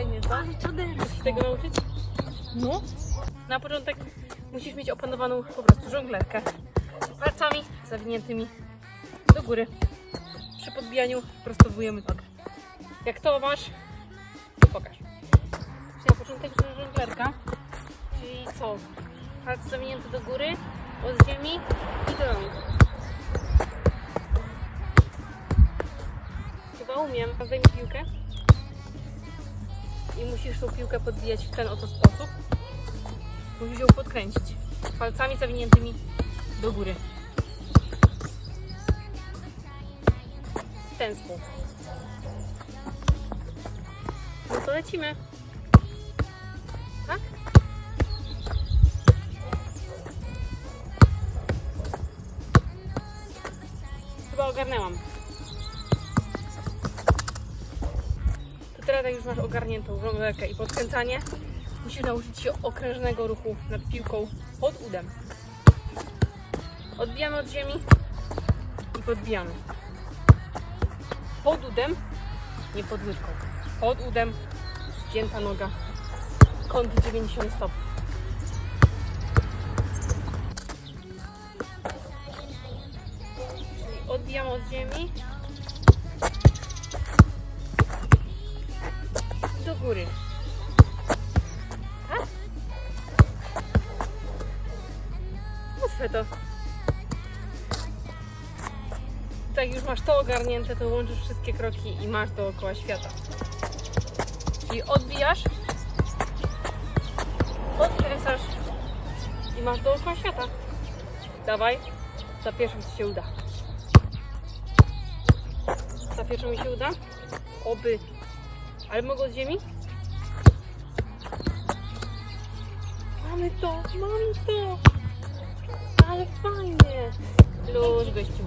Chcesz się tego nauczyć? No. Na początek musisz mieć opanowaną po prostu żonglerkę. Palcami zawiniętymi do góry. Przy podbijaniu prostowujemy nogę. Jak to masz, to pokaż. Czyli na początek żonglerka, czyli co? Palce zawinięte do góry, od ziemi i do rąk. Chyba umiem. Zdejmij piłkę. I musisz tą piłkę podbijać w ten oto sposób. Musisz ją podkręcić. Palcami zawiniętymi do góry. W ten sposób. No to lecimy. Tak? Chyba ogarnęłam. Jak już masz ogarniętą żonglerkę i podkręcanie, musisz nauczyć się okrężnego ruchu nad piłką pod udem. Odbijamy od ziemi i podbijamy. Pod udem, nie pod łydką. Pod udem, zgięta noga, kąt 90 stopni. Czyli odbijamy od ziemi góry. Łatwe to. Tak, już masz to ogarnięte, to łączysz wszystkie kroki i masz dookoła świata. Czyli odbijasz, podkręcasz i masz dookoła świata. Dawaj, za pierwszym ci się uda. Za pierwszym mi się uda? Oby. Ale mogę od ziemi? Mamy to, mamy to! Ale fajnie! Luz, gościu.